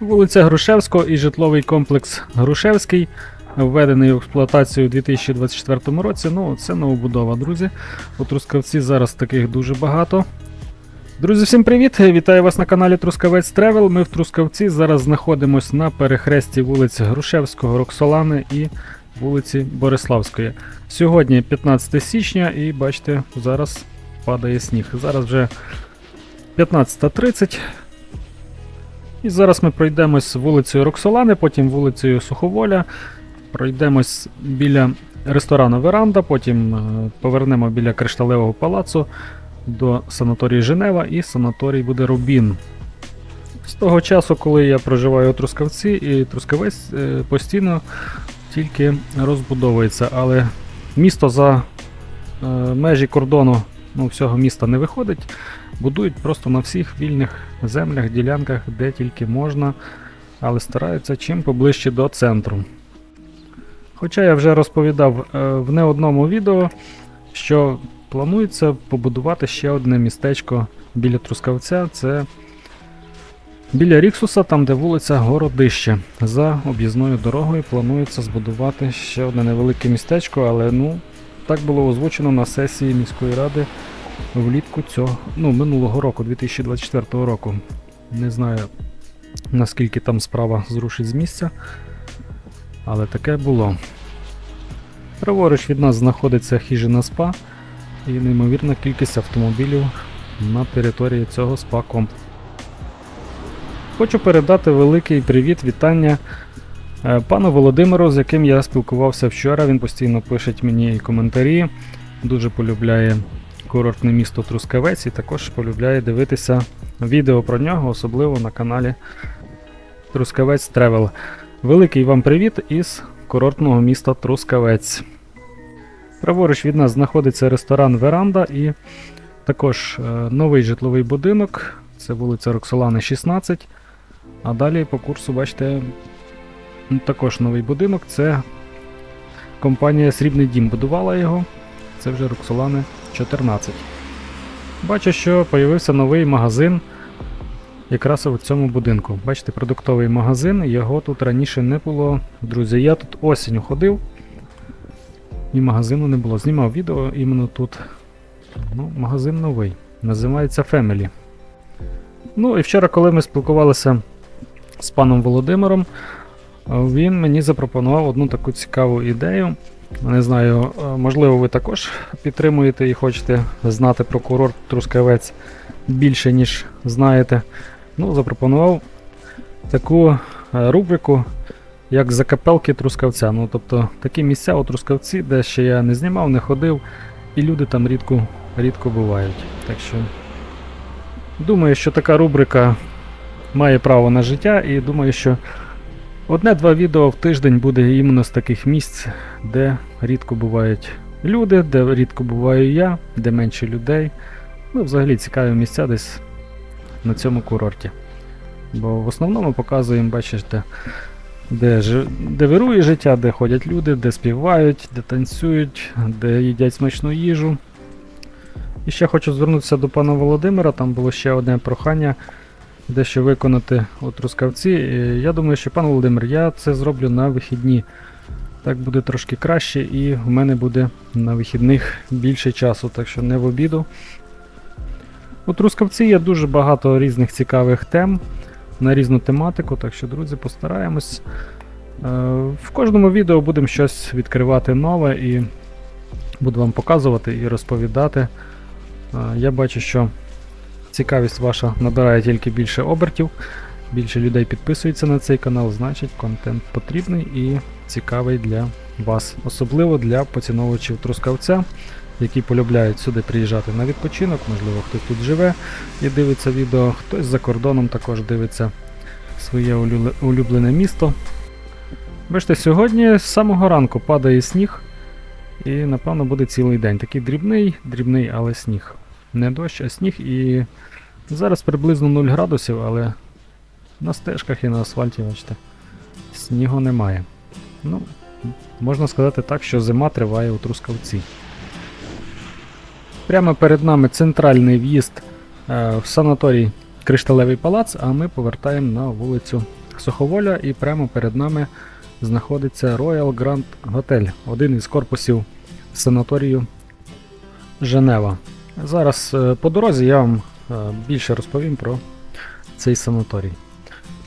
Вулиця Грушевського і житловий комплекс Грушевський, введений в експлуатацію у 2024 році. Ну, це новобудова, друзі. У Трускавці зараз таких дуже багато. Друзі, всім привіт! Вітаю вас на каналі Трускавець Тревел. Ми в Трускавці зараз знаходимося на перехресті вулиць Грушевського, Роксолани і вулиці Бориславської. Сьогодні 15 січня, і бачите, зараз падає сніг. Зараз вже 15.30. І зараз ми пройдемось вулицею Роксолани, потім вулицею Суховоля. Пройдемось біля ресторану Веранда, потім е, повернемо біля Кришталевого палацу до санаторії Женева і санаторій буде Рубін. З того часу, коли я проживаю у Трускавці, і Трускавець е, постійно тільки розбудовується, але місто за е, межі кордону ну, всього міста не виходить. Будують просто на всіх вільних землях, ділянках, де тільки можна, але стараються чим поближче до центру. Хоча я вже розповідав е, в не одному відео, що планується побудувати ще одне містечко біля Трускавця. Це біля Ріксуса, там де вулиця Городище. За об'їзною дорогою планується збудувати ще одне невелике містечко, але ну, так було озвучено на сесії міської ради влітку цього ну, минулого року, 2024 року. Не знаю наскільки там справа зрушить з місця, але таке було. Праворуч від нас знаходиться хижина СПА і неймовірна кількість автомобілів на території цього спа комплексу. Хочу передати великий привіт, вітання е, пану Володимиру, з яким я спілкувався вчора. Він постійно пише мені коментарі, дуже полюбляє курортне місто Трускавець і також полюбляє дивитися відео про нього, особливо на каналі Трускавець Тревел. Великий вам привіт із курортного міста Трускавець. Праворуч від нас знаходиться ресторан Веранда і також е, новий житловий будинок. Це вулиця Роксолани, 16. А далі по курсу, бачите, також новий будинок. Це компанія Срібний Дім будувала його. Це вже Роксолани 14. Бачу, що з'явився новий магазин якраз у цьому будинку. Бачите, продуктовий магазин, його тут раніше не було. Друзі, я тут осінню ходив і магазину не було. Знімав відео іменно тут. Ну, Магазин новий. Називається Family. Ну і вчора, коли ми спілкувалися з паном Володимиром, він мені запропонував одну таку цікаву ідею. Не знаю, е, можливо, ви також підтримуєте і хочете знати про курорт Трускавець більше, ніж знаєте. Ну, запропонував таку е, рубрику, як закапелки Трускавця. Ну, тобто такі місця у Трускавці, де ще я не знімав, не ходив, і люди там рідко, рідко бувають. Так що думаю, що така рубрика має право на життя, і думаю, що одне-два відео в тиждень буде іменно з таких місць, де рідко бувають люди, де рідко буваю я, де менше людей. Ну, взагалі цікаві місця десь на цьому курорті. Бо в основному показуємо, бачите, де, жи- де вирує життя, де ходять люди, де співають, де танцюють, де їдять смачну їжу. І ще хочу звернутися до пана Володимира, там було ще одне прохання дещо виконати у Трускавці. Я думаю, що пан Володимир, я це зроблю на вихідні. Так буде трошки краще, і в мене буде на вихідних більше часу, так що не в обіду. У Трускавці є дуже багато різних цікавих тем на різну тематику, так що, друзі, постараємось. Е, В кожному відео будемо щось відкривати нове і буду вам показувати і розповідати. Е, Я бачу, що цікавість ваша набирає тільки більше обертів, більше людей підписується на цей канал, значить контент потрібний і цікавий для вас, особливо для поціновувачів Трускавця, які полюбляють сюди приїжджати на відпочинок, можливо, хтось тут живе і дивиться відео, хтось за кордоном також дивиться своє улюблене місто. Бачите, сьогодні з самого ранку падає сніг, і напевно буде цілий день. Такий дрібний, дрібний, але сніг. Не дощ, а сніг. І зараз приблизно 0 градусів, але на стежках і на асфальті, бачите, снігу немає. Ну, можна сказати так, що зима триває у Трускавці. Прямо перед нами центральний в'їзд е, в санаторій Кришталевий палац, а ми повертаємо на вулицю Суховоля і прямо перед нами знаходиться Royal Grand Hotel, один із корпусів санаторію Женева. Зараз е, по дорозі я вам е, більше розповім про цей санаторій.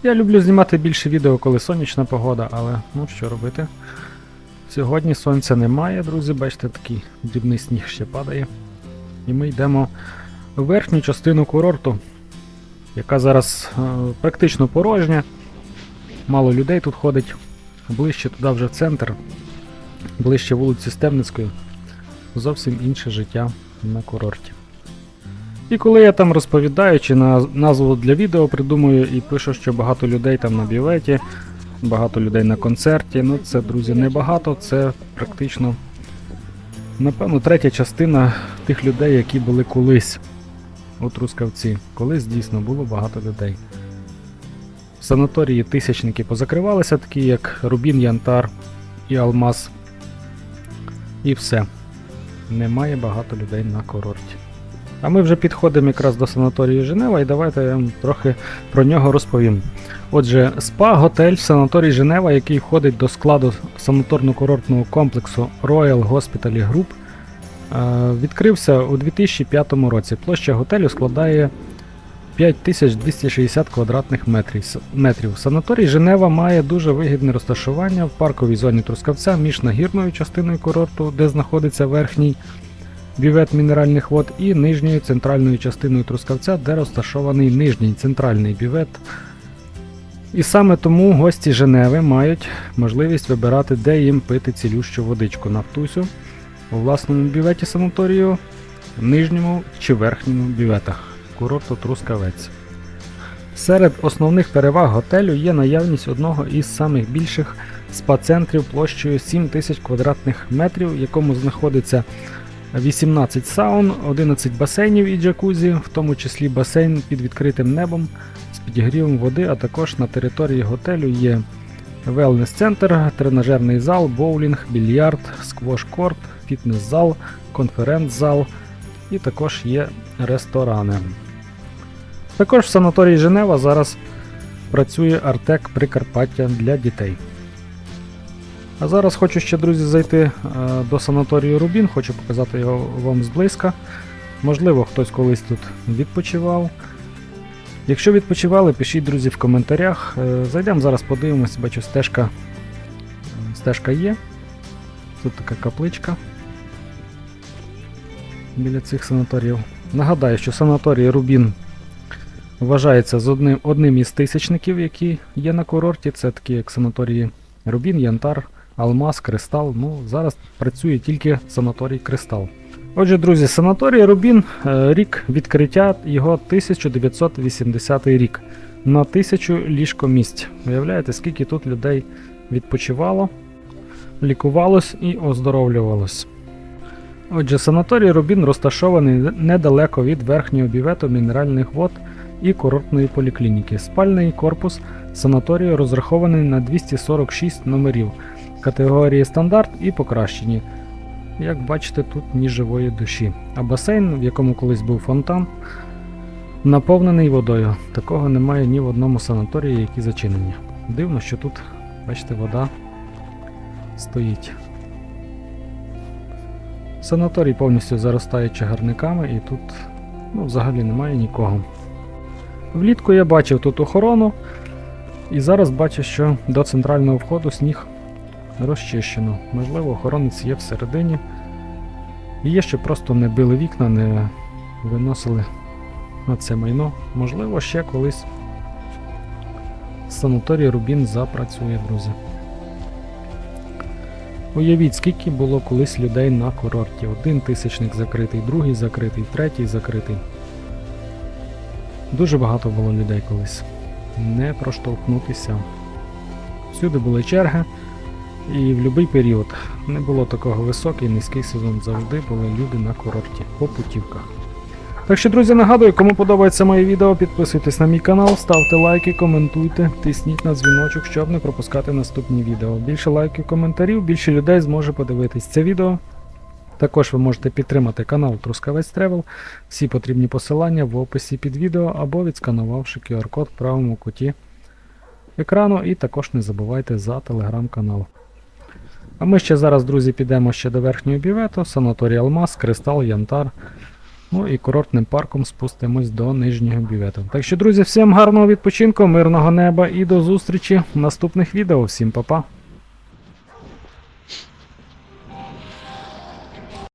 Я люблю знімати більше відео, коли сонячна погода, але ну що робити. Сьогодні сонця немає, друзі, бачите, такий дрібний сніг ще падає. І ми йдемо в верхню частину курорту, яка зараз е, практично порожня. Мало людей тут ходить, ближче туди вже в центр, ближче вулиці Стемницької. Зовсім інше життя на курорті. І коли я там розповідаю, чи на назву для відео придумую і пишу, що багато людей там на бюветі, багато людей на концерті. Ну це, друзі, не багато, це практично, напевно, третя частина тих людей, які були колись у Трускавці. Колись дійсно було багато людей. Санаторії тисячники позакривалися, такі як Рубін, Янтар і Алмаз. І все. Немає багато людей на курорті. А ми вже підходимо якраз до санаторію Женева, і давайте я вам трохи про нього розповім. Отже, спа-готель в санаторії Женева, який входить до складу санаторно-курортного комплексу Royal Hospital Group, е, відкрився у 2005 році. Площа готелю складає 5260 квадратних метрів. Санаторій Женева має дуже вигідне розташування в парковій зоні Трускавця між нагірною частиною курорту, де знаходиться верхній бювет мінеральних вод, і нижньою центральною частиною Трускавця, де розташований нижній центральний бювет. І саме тому гості Женеви мають можливість вибирати, де їм пити цілющу водичку нафтусю у власному бюветі санаторію, нижньому чи верхньому бюветах курорту Трускавець. Серед основних переваг готелю є наявність одного із самих більших спа-центрів площею 7 тисяч квадратних метрів, в якому знаходиться 18 саун, 11 басейнів і джакузі, в тому числі басейн під відкритим небом з підігрівом води, а також на території готелю є велнес-центр, тренажерний зал, боулінг, більярд, сквош-корт, фітнес-зал, конференц-зал і також є ресторани. Також в санаторії Женева зараз працює Артек Прикарпаття для дітей. А зараз хочу ще, друзі, зайти е, до санаторію Рубін, хочу показати його вам зблизька. Можливо, хтось колись тут відпочивав. Якщо відпочивали, пишіть, друзі, в коментарях. Е, Зайдемо зараз, подивимось, бачу, стежка, е, стежка є. Тут така капличка біля цих санаторіїв. Нагадаю, що санаторій Рубін вважається з одним, одним із тисячників, які є на курорті. Це такі як санаторії Рубін, Янтар, Алмаз, Кристал. Ну, зараз працює тільки санаторій Кристал. Отже, друзі, санаторій Рубін, е, рік відкриття його 1980 рік. На тисячу ліжкомісць. Уявляєте, скільки тут людей відпочивало, лікувалось і оздоровлювалось. Отже, санаторій Рубін розташований недалеко від верхнього бювету мінеральних вод і курортної поліклініки. Спальний корпус санаторію розрахований на 246 номерів категорії стандарт і покращені. Як бачите, тут ні живої душі. А басейн, в якому колись був фонтан, наповнений водою. Такого немає ні в одному санаторії, які зачинені. Дивно, що тут, бачите, вода стоїть. Санаторій повністю заростає чагарниками і тут ну, взагалі немає нікого. Влітку я бачив тут охорону, і зараз бачу, що до центрального входу сніг розчищено. Можливо, охоронець є всередині. І є, що просто не били вікна, не виносили на це майно. Можливо, ще колись санаторій Рубін запрацює, друзі. Уявіть, скільки було колись людей на курорті. Один тисячник закритий, другий закритий, третій закритий. Дуже багато було людей колись. Не проштовхнутися. Всюди були черги, і в будь-який період не було такого високий, низький сезон. Завжди були люди на курорті по путівках. Так що, друзі, нагадую, кому подобається моє відео, підписуйтесь на мій канал, ставте лайки, коментуйте, тисніть на дзвіночок, щоб не пропускати наступні відео. Більше лайків, коментарів, більше людей зможе подивитись це відео. Також ви можете підтримати канал Трускавець Тревел. Всі потрібні посилання в описі під відео або відсканувавши QR-код в правому куті екрану, і також не забувайте за телеграм-канал. А ми ще зараз, друзі, підемо ще до верхнього бювету, санаторій Алмаз, Кристал, Янтар. Ну і курортним парком спустимось до нижнього бювету. Так що, друзі, всім гарного відпочинку, мирного неба і до зустрічі в наступних відео. Всім па-па!